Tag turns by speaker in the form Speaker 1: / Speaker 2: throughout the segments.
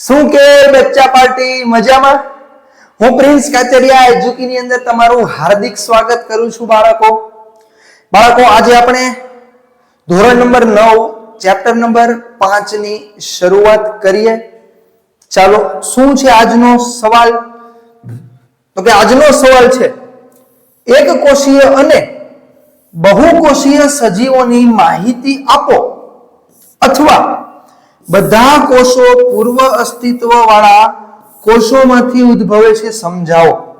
Speaker 1: શું કે બચ્ચા પાર્ટી? મજામાં? હું પ્રિન્સ કાચરિયા એજ્યુકીની અંદર તમારું હાર્દિક સ્વાગત કરું છું બાળકો. બાળકો, આજે આપણે ધોરણ નંબર નવ, ચેપ્ટર નંબર પાંચની શરૂઆત કરીએ. ચાલો, શું છે આજનો સવાલ? તો કે આજનો સવાલ છે, એક કોષીય અને બહુકોષીય સજીવોની માહિતી આપો. અથવા બધા કોષો પૂર્વ અસ્તિત્વ વાળા કોષોમાંથી ઉદ્ભવે છે, સમજાવો.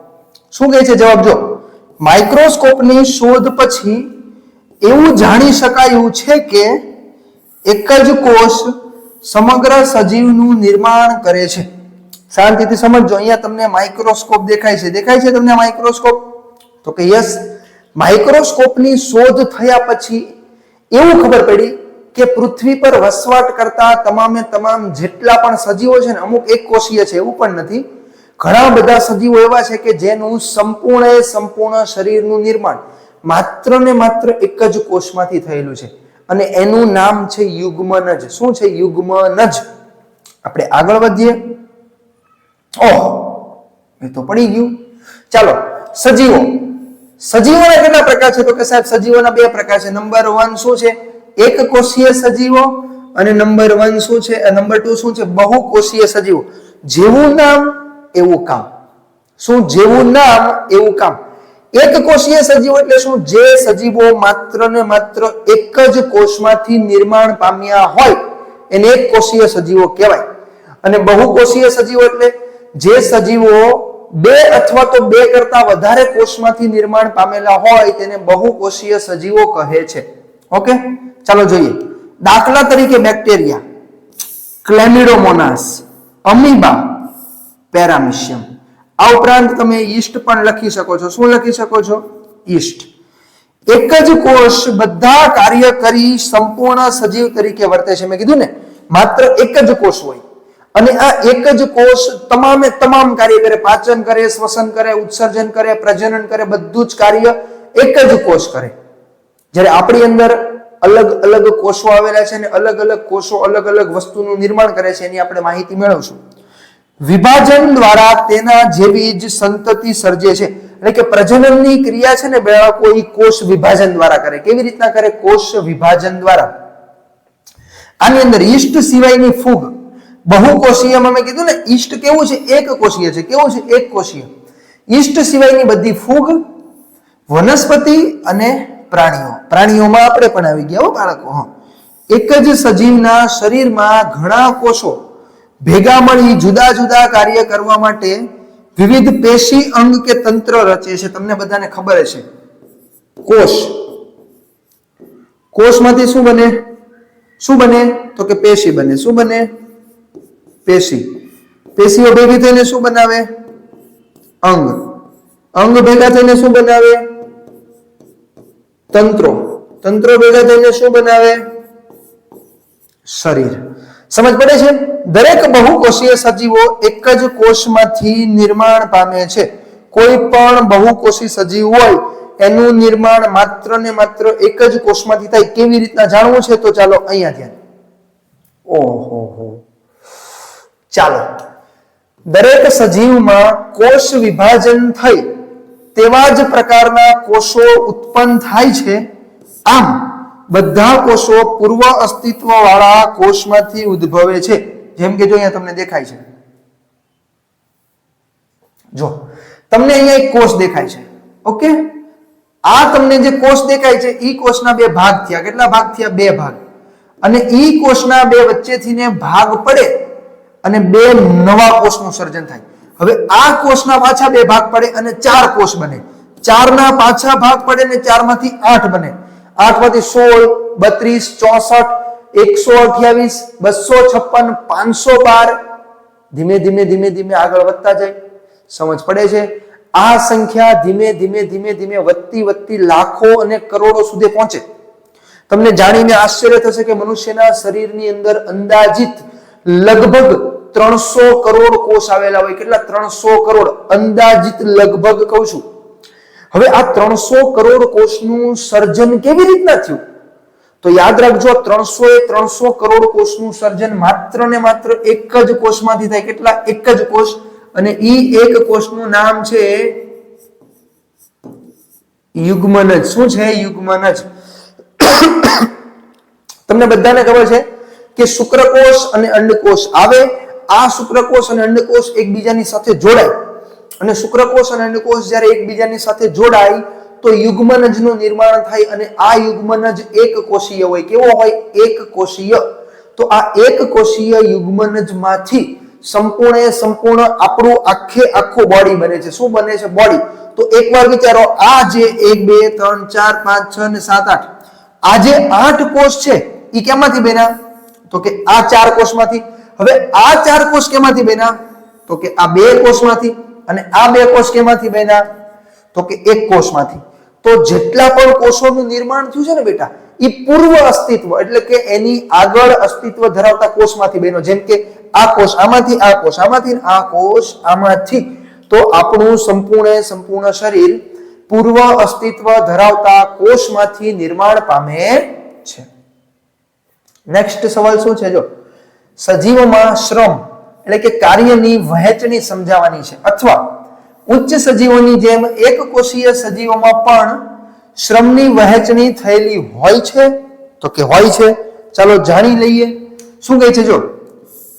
Speaker 1: શું કહે છે, જવાબ જો. માઇક્રોસ્કોપની શોધ પછી એવું જાણી શકાયું છે કે એક જ કોષ સમગ્ર સજીવનું નિર્માણ કરે છે. શાંતિથી સમજજો, અહીંયા તમને માઇક્રોસ્કોપ દેખાય છે. દેખાય છે તમને માઇક્રોસ્કોપ? તો કે યસ. માઇક્રોસ્કોપની શોધ થયા પછી એવું ખબર પડી કે પૃથ્વી પર વસવાટ કરતા તમામે તમામ જેટલા પણ સજીવો છે ને, અમુક એક કોષીય છે, એવું પણ નથી. ઘણા બધા સજીવો એવા છે કે જેનું સંપૂર્ણ સંપૂર્ણ શરીરનું નિર્માણ માત્ર ને માત્ર એક જ કોષમાંથી થયેલું છે. અને એનું નામ છે યુગ્મનજ શું છે યુગ્મનજ આપણે આગળ વધીએ. ઓહો એ તો પડી ગયું. ચાલો, સજીવો. સજીવોના કેટલા પ્રકાર છે? તો કે સાહેબ, સજીવોના બે પ્રકાર છે. નંબર વન શું છે? એક કોષીય સજીવો અને નંબર વન શું છે? નંબર ટુ શું છે? બહુ કોષીય સજીવો. જેવું નામ, એવું કામ. શું જેવું નામ, એવું કામ. એક કોષીય સજીવો એટલે શું? જે સજીવો માત્ર ને માત્ર એક જ કોષમાંથી નિર્માણ પામ્યા હોય, એને એક કોષીય સજીવો કહેવાય. અને બહુકોષીય સજીવો એટલે જે સજીવો બે અથવા તો બે કરતા વધારે કોષમાંથી નિર્માણ પામેલા હોય, તેને બહુકોષીય સજીવો કહે છે. ઓકે? ચાલો જોઈએ. દાખલા તરીકે બેક્ટેરિયા. Chlamydomonas amoeba. પેરામિશિયમ આ ઉપરાંત તમે ઈસ્ટ પણ લખી શકો છો. શું લખી શકો છો? ઈસ્ટ એક જ કોષ બધા કાર્ય કરી સંપૂર્ણ સજીવ તરીકે વર્તે છે. મેં કીધું ને, માત્ર એક જ કોષ હોય. અને આ એક જ કોષ તમામે તમામ કાર્ય કરે. પાચન કરે, શ્વસન કરે, ઉત્સર્જન કરે, પ્રજનન કરે, બધું જ કાર્ય એક જ કોષ કરે. જ્યારે આપણી અંદર અલગ અલગ કોષો આવેલા છે અને અલગ અલગ કોષો અલગ અલગ વસ્તુનું નિર્માણ કરે છે એની આપણે માહિતી મેળવશું. વિભાજન દ્વારા તેના જેવી જ સંતતિ સર્જે છે. એટલે કે પ્રજનનની ક્રિયા છે ને બાળકો એ કોષ વિભાજન દ્વારા કરે. કેવી રીતના કરે? કોષ વિભાજન દ્વારા. આની અંદર ઈષ્ટ સિવાયની ફૂગ. બહુકોષીયમાં મેં કીધું ને, ઈષ્ટ કેવું છે? એક કોષીય છે. કેવું છે? એક કોષીય. ઈષ્ટ સિવાયની બધી ફૂગ વનસ્પતિ અને પ્રાણીઓ. પ્રાણીઓમાં આપણે પણ આવી ગયા હો બાળકો, હા. એક જ સજીવના શરીરમાં ઘણા કોષો ભેગા મળી જુદા જુદા કાર્ય કરવા માટે વિવિધ પેશી અંગ કે તંત્ર રચે છે. તમને બધાને ખબર છે કોષ. કોષમાંથી શું બને? શું બને? તો કે પેશી બને. શું બને? પેશી. પેશીઓ ભેગી થઈને શું બનાવે? અંગ. અંગ ભેગા થઈને શું બનાવે? તંત્રો. તંત્રો ભેગા થઈને શું બનાવે? શરીર. સમજ પડે છે? દરેક બહુકોષીય સજીવો એક જ કોષમાંથી નિર્માણ પામે છે. કોઈ પણ બહુકોષી સજીવ હોય, એનું નિર્માણ માત્ર ને માત્ર એક જ કોષમાંથી થાય. કેવી રીતના જાણવું છે? તો ચાલો અહીંયા ધ્યાન. ઓહો ચાલો. દરેક સજીવમાં કોષ વિભાજન થઈ તેવા જ પ્રકારના કોષો ઉત્પન્ન થાય છે. આમ, બધા કોષો પૂર્વ અસ્તિત્વ વાળા કોષમાંથી ઉદ્ભવે છે. જેમ કે જો અહીંયા તમને દેખાય છે. જો, તમને અહીંયા એક કોષ દેખાય છે. ઓકે? આ તમને જે કોષ દેખાય છે, ઈ કોષના બે ભાગ થયા. કેટલા ભાગ થયા? બે ભાગ. અને ઈ કોષના બે વચ્ચેથી ને ભાગ પડે અને બે નવા કોષનું સર્જન થાય. હવે આ કોષના પાછા બે ભાગ પડે અને ચાર કોષ બને. ચારના પાછા ભાગ પડે ને ચારમાંથી આઠ બને. આઠમાંથી સોળ, બત્રીસ, ચોસઠ, એકસો અઠ્યાવીસ, બસો છપ્પન, પાંચસો બાર. ધીમે ધીમે ધીમે ધીમે આગળ વધતા જાય. સમજ પડે છે? આ સંખ્યા ધીમે ધીમે ધીમે ધીમે વધતી વધતી લાખો અને કરોડો સુધી પહોંચે. તમને જાણીને આશ્ચર્ય થશે કે મનુષ્યના શરીરની અંદર અંદાજિત લગભગ ત્રણસો કરોડ કોષ આવેલા હોય. કેટલા? ત્રણસો કરોડ. અંદાજિત લગભગ કહું છું. હવે આ ત્રણસો કરોડ કોષનું સર્જન કેવી રીતના થયું? તો યાદ રાખજો ત્રણસો એ ત્રણસો કરોડ કોષનું સર્જન માત્ર ને માત્ર એક જ કોષમાંથી થાય. કેટલા? એક જ કોષ. અને ઈ એક કોષનું નામ છે યુગ્મનજ. શું છે યુગ્મનજ? તમને બધાને ખબર છે કે શુક્રકોષ અને અંડકોષ આવે આ શુક્રકોષ અને અંડકોષ એકબીજાની સાથે જોડાય. અને શુક્રકોષ અને અંડકોષ જ્યારે એકબીજાની સાથે જોડાય, તો યુગ્મનજનું નિર્માણ થાય અને આ યુગ્મનજ એક કોષીય હોય. કેવો હોય? એક કોષીય તો આ એક કોષીય યુગ્મનજમાંથી સંપૂર્ણ સંપૂર્ણ આપણું આખે આખું બોડી બને છે. શું બને છે બોડી તો એકવાર વિચારો, આ જે એક, બે, ત્રણ, ચાર, પાંચ, છ ને સાત, આઠ, આ જે આઠ કોષ છે એ કેમાંથી બન્યા? તો કે આ ચાર કોષમાંથી. હવે આ ચાર કોષ કેમાંથી બન્યા? તો કે આ બે કોષમાંથી અને આ બે કોષ કેમાંથી બન્યા? તો કે એક કોષમાંથી. તો જેટલા પણ કોષોનું નિર્માણ થયું છે ને બેટા એ પૂર્વ અસ્તિત્વ, એટલે કે એની આગળ અસ્તિત્વ ધરાવતા કોષમાંથી બન્યો. જેમ કે આ કોષ આમાંથી, આ કોષ આમાંથી આ કોષ આમાંથી. તો આપણું સંપૂર્ણ સંપૂર્ણ શરીર પૂર્વ અસ્તિત્વ ધરાવતા કોષમાંથી નિર્માણ પામે છે. નેક્સ્ટ સવાલ શું છે? જો સજીવમાં શ્રમ એટલે કે કાર્યની વહેંચણી સમજાવવાની છે. અથવા ઉચ્ચ સજીવોની જેમ એક કોષીય સજીવોમાં પણ શ્રમની વહેંચણી થયેલી હોય છે? તો કે હોય છે? ચાલો જાણી લઈએ. શું કહે છે? જો,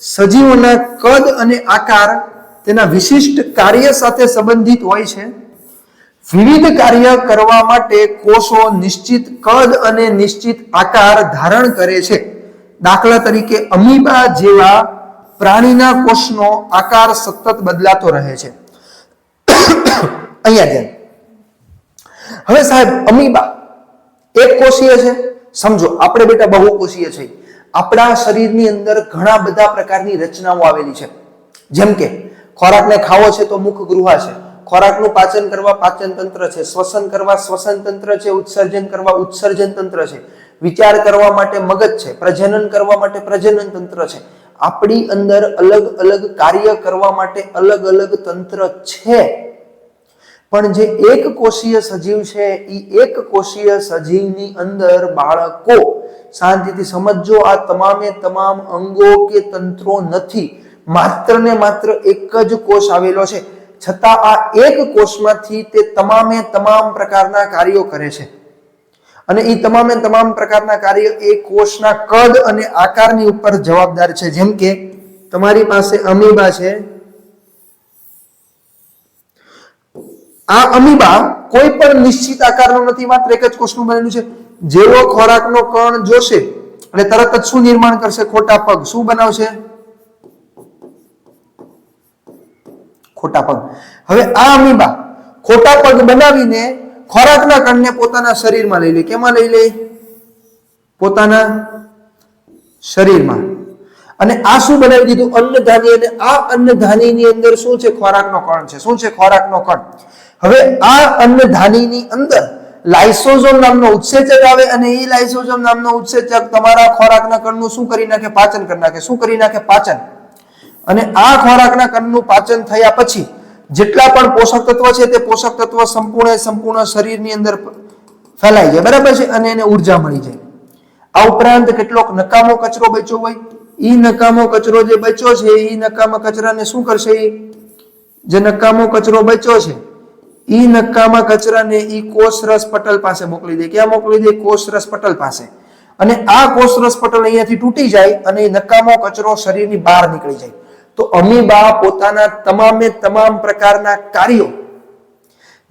Speaker 1: સજીવોના કદ અને આકાર તેના વિશિષ્ટ કાર્ય સાથે સંબંધિત હોય છે. વિવિધ કાર્ય કરવા માટે કોષો નિશ્ચિત કદ અને નિશ્ચિત આકાર ધારણ કરે છે. દાખલા તરીકે અમીબા જેવા પ્રાણીના કોષનો આકાર સતત બદલાતો રહે છે. અહીંયા ધ્યાન. હવે સાહેબ, અમીબા એક કોષીય છે. સમજો, આપણે બેટા બહુ કોષીય છે આપણા શરીરની અંદર ઘણા બધા પ્રકારની રચનાઓ આવેલી છે. જેમ કે, ખોરાકને ખાવો છે તો મુખ ગૃહા છે. ખોરાકનું પાચન કરવા પાચન તંત્ર છે. શ્વસન કરવા શ્વસન તંત્ર છે. ઉત્સર્જન કરવા ઉત્સર્જન તંત્ર છે. વિચાર કરવા માટે મગજ છે, પ્રજનન કરવા માટે પ્રજનન તંત્ર છે. આપણી અંદર અલગ અલગ કાર્ય કરવા માટે અલગ અલગ તંત્ર છે. પણ જે એક કોષીય સજીવ છે એ એક કોષીય સજીવની અંદર બાળકો, શાંતિથી સમજો આ તમામે તમામ અંગો કે તંત્રો નથી. માત્ર ને માત્ર એક જ કોષ આવેલો છે. છતાં આ એક કોષમાંથી તે તમામે તમામ પ્રકારના કાર્યો કરે છે. અને એ તમામે તમામ પ્રકારના કાર્ય એ કોષના કદ અને આકારની ઉપર જવાબદાર છે. જેમ કે તમારી પાસે અમીબા છે. આ અમીબા કોઈ પણ નિશ્ચિત આકારનો નથી, માત્ર એક જ કોષનું બનેલું છે. જેવો ખોરાકનો કણ જોશે એટલે તરત જ શું નિર્માણ કરશે? ખોટા પગ. શું બનાવશે? ખોટા પગ. હવે આ અમીબા ખોટા પગ બનાવીને ખોરાકના કણને પોતાના શરીરમાં લઈ લે. કેમાં લઈ લે? પોતાના શરીરમાં. અને આ શું બનાવી દીધું? અન્નધાની અને આ અન્નધાનીની અંદર શું છે? ખોરાકનો કણ છે. શું છે? ખોરાકનો કણ. હવે આ અન્નધાનીની અંદર લાઇસોઝોમ નામનો ઉત્સેચક આવે અને એ લાઇસોઝોમ નામનો ઉત્સેચક તમારા ખોરાકના કણનું શું કરી નાખે? પાચન કરી નાખે. શું કરી નાખે? પાચન. અને આ ખોરાકના કણનું પાચન થયા પછી જેટલા પણ પોષક તત્વ છે તે પોષક તત્વ સંપૂર્ણ સંપૂર્ણ શરીરની અંદર ફેલાઈ જાય, બરાબર છે? અને એને ઊર્જા મળી જાય. આ ઉપરાંત કેટલોક નકામો કચરો બચ્યો હોય એ નકામો કચરો જે બચ્યો છે એ નકામા કચરાને શું કરશે? એ જે નકામો કચરો બચ્યો છે એ નકામા કચરાને એ કોષરસ પટલ પાસે મોકલી દે. ક્યાં મોકલી દે? કોષરસ પટલ પાસે. અને આ કોષરસ પટલ અહીંયાથી તૂટી જાય અને એ નકામો કચરો શરીરની બહાર નીકળી જાય. તો અમીબા પોતાના તમામે તમામ પ્રકારના કાર્યો,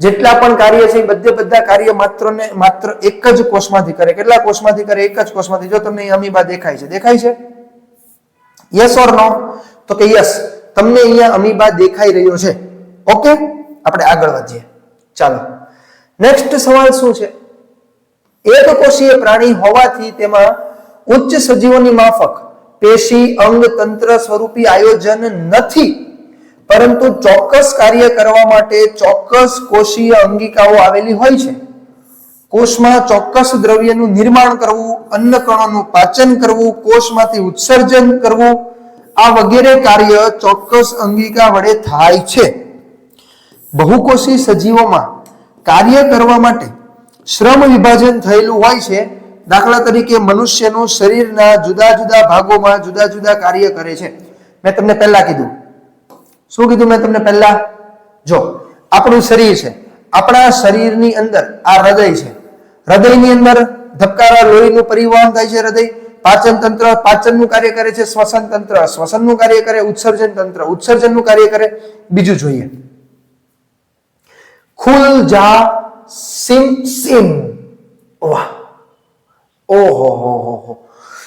Speaker 1: જેટલા પણ કાર્ય છે એ બધે બધા કાર્ય માત્ર ને માત્ર એક જ કોષમાંથી કરે. કેટલા કોષમાંથી કરે? એક જ કોષમાંથી. જો તમને અમીબા દેખાય છે. દેખાય છે? યસ ઓર નો તો કે યસ તમને અહીંયા અમીબા દેખાઈ રહ્યો છે. ઓકે આપણે આગળ વધીએ. ચાલો. નેક્સ્ટ સવાલ શું છે? એક કોષીય પ્રાણી હોવાથી તેમાં ઉચ્ચ સજીવોની માફક પેશી, અંગ, તંત્ર સ્વરૂપી આયોજન નથી. પરંતુ ચોક્કસ કાર્ય કરવા માટે ચોક્કસ કોષીય અંગિકાઓ આવેલી હોય છે. કોષમાં ચોક્કસ દ્રવ્યનું નિર્માણ કરવું, અન્ન કણોનું પાચન કરવું, કોષમાંથી ઉત્સર્જન કરવું, આ વગેરે કાર્ય ચોક્કસ અંગિકા વડે થાય છે. બહુકોષી સજીવોમાં કાર્ય કરવા માટે શ્રમ વિભાજન થયેલું હોય છે. દાખલા તરીકે મનુષ્યનું શરીરના જુદા જુદા ભાગોમાં જુદા જુદા કાર્ય કરે છે. મેં તમને પહેલા કીધું. શું કીધું મેં તમને પહેલા? જો, આપણું શરીર છે. આપણા શરીરની અંદર આ હૃદય છે. હૃદયની અંદર ધબકારા લોહીનું પરિવહન થાય છે હૃદય. પાચન તંત્ર પાચનનું કાર્ય કરે છે, શ્વસન તંત્ર. શ્વસનનું કાર્ય કરે, ઉત્સર્જન તંત્ર. ઉત્સર્જનનું કાર્ય કરે, બીજું જોઈએ. ખુલ જા સિમ સિમ. વાહ. ઓહો, હો હો હો.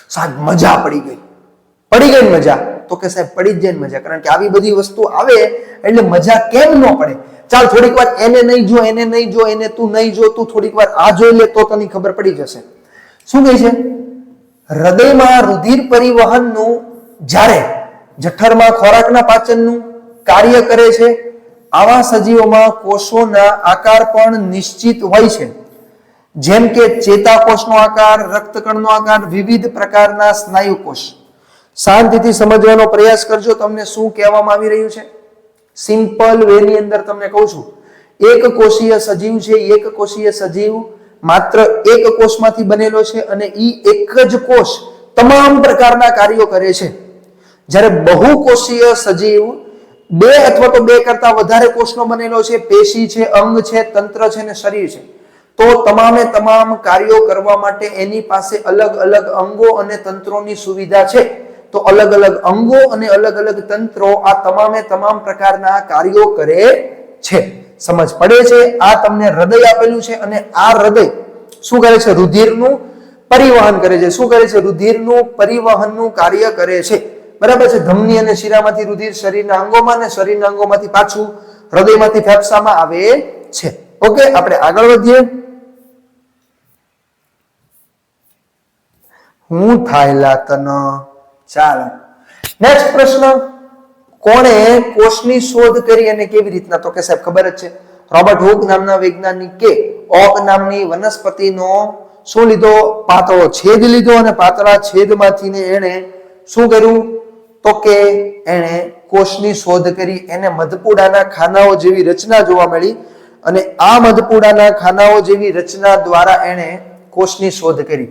Speaker 1: સાહેબ, મજા પડી ગઈ. પડી ગઈ મજા? તો કે સાહેબ, પડી જ જાય મજા. કારણ કે આવી બધી વસ્તુ આવે એટલે મજા કેમ ન પડે? ચાલ, થોડીક વાર એને નહીં જો, એને નહીં જો, એને તું નહીં જો, તું થોડીક વાર આ જોઈ લે તો તને ખબર પડી જશે. શું કહે છે? હૃદયમાં રુધિર પરિવહનનું જ્યારે જઠરમાં ખોરાકના પાચનનું કાર્ય કરે છે, આવા સજીવોમાં કોષોના આકાર પણ નિશ્ચિત હોય છે. જેમ કે ચેતાકોષનો આકાર, રક્તકણનો આકાર, વિવિધ પ્રકારના સ્નાયુ કોષ શાંતિથી સમજવાનો પ્રયાસ કરજો તમને શું કહેવામાં આવી રહ્યું છે. સિમ્પલ વેની અંદર તમને કહું છું. એક કોષીય સજીવ છે, એક કોષીય સજીવ માત્ર એક કોષમાંથી બનેલો છે અને એ એક જ કોષ તમામ પ્રકારના કાર્યો કરે છે. જ્યારે બહુકોષીય સજીવ બે અથવા તો બે કરતા વધારે કોષનો બનેલો છે, પેશી છે, અંગ છે, તંત્ર છે ને શરીર છે. તો તમામે તમામ કાર્યો કરવા માટે એની પાસે અલગ અલગ અંગો અને તંત્રોની સુવિધા છે. તો અલગ અલગ અંગો અને અલગ અલગ તંત્રો આ તમામે તમામ પ્રકારના કાર્યો કરે છે. સમજ પડે છે? આ તમને હૃદય આપેલું છે અને આ હૃદય શું કરે છે? રુધિરનું પરિવહન કરે છે. શું કરે છે? રુધિરનું પરિવહનનું કાર્ય કરે છે. બરાબર છે? ધમની અને શિરામાંથી રુધિર શરીરના અંગોમાં અને શરીરના અંગોમાંથી પાછું હૃદયમાંથી ફેફસામાં આવે છે. ઓકે? આપણે આગળ વધીએ. હું થાયલા તન ચાલો. નેક્સ્ટ પ્રશ્ન, કોણે કોષની શોધ કરી અને કેવી રીતના? તો કે સાહેબ ખબર જ છે, રોબર્ટ હુક નામના વૈજ્ઞાનિકે ઓક નામની વનસ્પતિનો શું લીધો? પાતળો છેદ લીધો અને પાતળા છેદમાંથી ને એણે શું કર્યું? તો કે એણે કોષની શોધ કરી, એને મધપુડાના ખાનાઓ જેવી રચના જોવા મળી અને આ મધપુડાના ખાનાઓ જેવી રચના દ્વારા એણે કોષની શોધ કરી.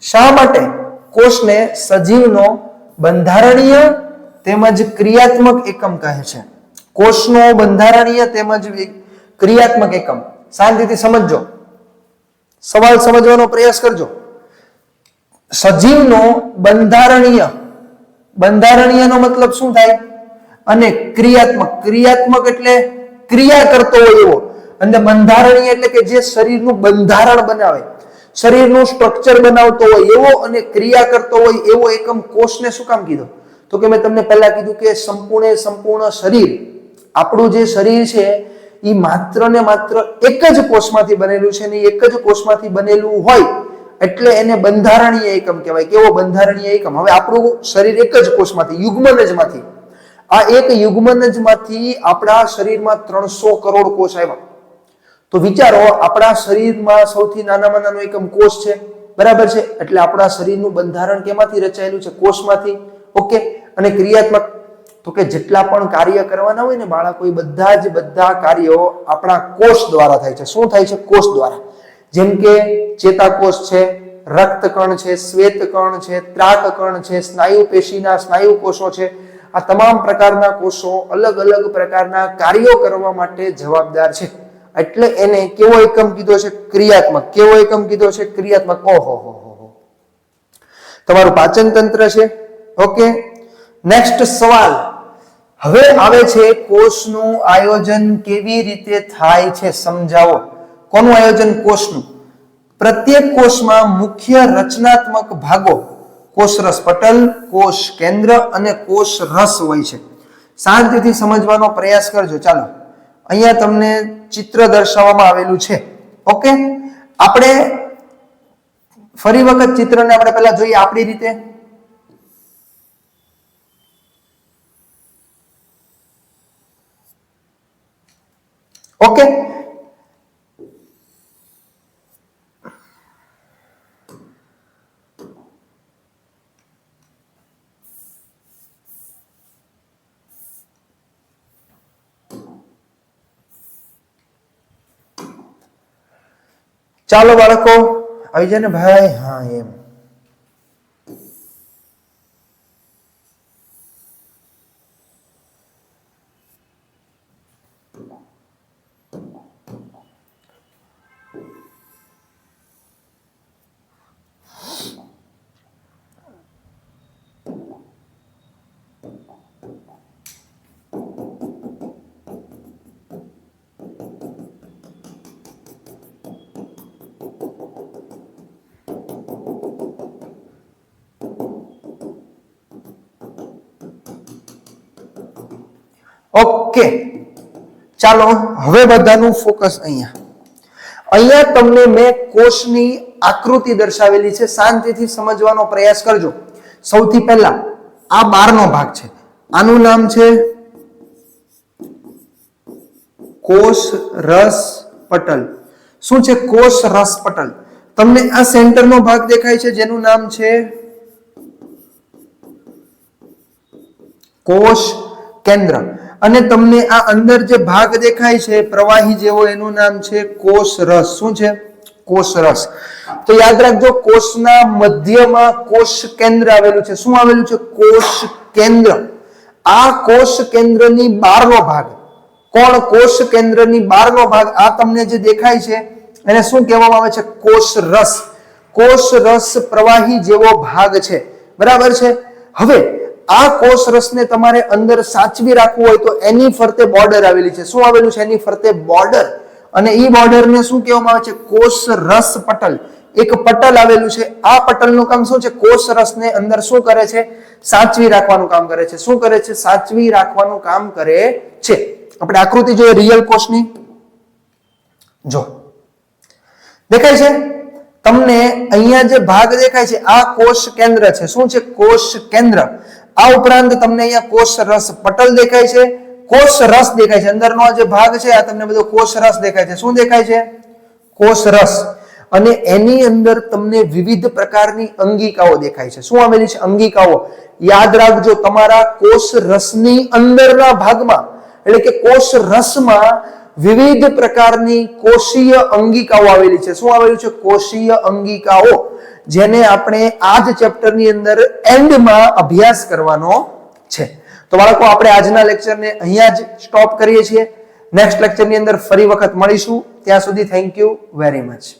Speaker 1: શા માટે? કોષને સજીવનો બંધારણીય તેમજ ક્રિયાત્મક એકમ કહે છે. કોષનો બંધારણીય તેમજ ક્રિયાત્મક એકમ. શાંતિથી સમજજો. સવાલ સમજવાનો પ્રયાસ કરજો. સજીવનો બંધારણીય. બંધારણીયનો મતલબ શું થાય? અને ક્રિયાત્મક. ક્રિયાત્મક એટલે ક્રિયા કરતો હોય એવો. અને બંધારણીય એટલે કે જે શરીરનું બંધારણ બનાવે. શરીરનું સ્ટ્રક્ચર બનાવતો હોય, એવો અને ક્રિયા કરતો હોય, એવો એકમ કોષને શું કામ કીધો? તો કે મેં તમને પહેલા કીધું કે સંપૂર્ણ સંપૂર્ણ શરીર, આપણું જે શરીર છે એ માત્ર ને માત્ર એક જ કોષમાંથી બનેલું છે ને એક જ કોષમાંથી બનેલું હોય, એટલે એને બંધારણીય એકમ કહેવાય. કેવો બંધારણીય એકમ? હવે આપણું શરીર એક જ કોષમાંથી, યુગ્મનજમાંથી. આ એક યુગ્મનજમાંથી આપણા શરીરમાં ત્રણસો કરોડ કોષ આવ્યા. તો વિચારો, આપણા શરીરમાં સૌથી નાનામાં નાનો એકમ કોષ છે. બરાબર છે? એટલે આપણા શરીરનું બંધારણ કેમાંથી રચાયેલું છે? કોષમાંથી. ઓકે? અને ક્રિયાત્મક, તો કે જેટલા પણ કાર્ય કરવાના હોય ને બાળકો, એ બધા જ બધા કાર્યો આપણા કોષ દ્વારા થાય છે. શું થાય છે? કોષ દ્વારા. જેમ કે ચેતાકોષ છે, રક્તકણ છે, શ્વેતકણ છે, ત્રાકકણ છે, સ્નાયુ પેશીના સ્નાયુ કોષો છે. આ તમામ પ્રકારના કોષો અલગ અલગ પ્રકારના કાર્યો કરવા માટે જવાબદાર છે. એટલે એને કેવો એકમ કીધો છે? ક્રિયાત્મક. કેવો એકમ કીધો છે? ક્રિયાત્મક. ઓહો, હો હો હો. તમારું પાચન તંત્ર છે? ઓકે. નેક્સ્ટ સવાલ. હવે આવે છે કોષનું આયોજન કેવી રીતે થાય છે સમજાવો. કોનું આયોજન? કોષનું. પ્રત્યેક કોષમાં મુખ્ય રચનાત્મક ભાગો કોષરસ પટલ, કોષ કેન્દ્ર અને કોષ રસ હોય છે. શાંતિથી સમજવાનો પ્રયાસ કરજો. ચાલો. અહીંયા તમને ચિત્ર દર્શાવવામાં આવેલું છે. ઓકે આપણે ફરી વખત ચિત્રને આપણે પહેલા જોઈએ આપણી રીતે. ઓકે ચાલો બાળકો આવી જાય ને ભાઈ? હા એમ. ઓકે. ચાલો, હવે બધાનું ફોકસ અહીંયા. અહીંયા તમને મેં કોષની આકૃતિ દર્શાવેલી છે. શાંતિથી સમજવાનો પ્રયાસ કરજો. સૌથી પહેલા, આ બારનો ભાગ છે. આનું નામ છે કોષ રસ પટલ. શું છે કોષ રસ પટલ? તમને આ સેન્ટરનો ભાગ દેખાય છે, જેનું નામ છે કોષ કેન્દ્ર. અને તમને આ અંદર જે ભાગ દેખાય છે, પ્રવાહી જેવો એનું નામ છે કોષ રસ. શું છે? કોષ રસ. તો યાદ રાખજો, કોષના મધ્યમાં કોષ કેન્દ્ર આવેલું છે. શું આવેલું છે? કોષ કેન્દ્ર. આ કોષ કેન્દ્રની બહારનો ભાગ. કોણ કોષ કેન્દ્રની બહારનો ભાગ? આ તમને જે દેખાય છે, એને શું કહેવામાં આવે છે? કોષ રસ. કોષ પ્રવાહી જેવો ભાગ છે. બરાબર છે? હવે આ કોષ રસને તમારે અંદર સાચવી રાખવું હોય તો એની ફરતે બોર્ડર આવેલી છે. શું આવેલું છે? એની ફરતે બોર્ડર. અને એ બોર્ડરને શું કહેવામાં આવે છે? કોષ રસ પટલ. એક પટલ આવેલું છે. આ પટલનું કામ શું છે? કોષ રસને અંદર શું કરે છે? સાચવી રાખવાનું કામ કરે છે. શું કરે છે? સાચવી રાખવાનું કામ કરે છે. આપણે આકૃતિ જોઈએ રિયલ કોષની. જો. દેખાય છે? તમને અહીંયા જે ભાગ દેખાય છે, આ કોષ કેન્દ્ર છે. શું છે? કોષ કેન્દ્ર. આ ઉપરાંત તમને અહીંયા કોષ રસ પટલ દેખાય છે. કોષ રસ દેખાય છે. અંદરનો જે ભાગ છે, આ તમને બધો કોષ રસ દેખાય છે. શું દેખાય છે? કોષ રસ. અને એની અંદર તમને વિવિધ પ્રકારની અંગિકાઓ દેખાય છે. શું આવેલી છે અંગિકાઓ? યાદ રાખજો, તમારા કોષ રસની અંદરના ભાગમાં, એટલે કે કોષ રસમાં વિવિધ પ્રકારની કોષીય અંગિકાઓ આવેલી છે. શું આવેલું છે? કોષીય અંગિકાઓ. જેને આપણે આ જ ચેપ્ટરની અંદર એન્ડમાં અભ્યાસ કરવાનો છે. તો બાળકો, આપણે આજના લેક્ચરને અહીંયા જ સ્ટોપ કરીએ છીએ. નેક્સ્ટ લેક્ચરની અંદર ફરી વખત મળીશું. ત્યાં સુધી થેન્ક યુ વેરી મચ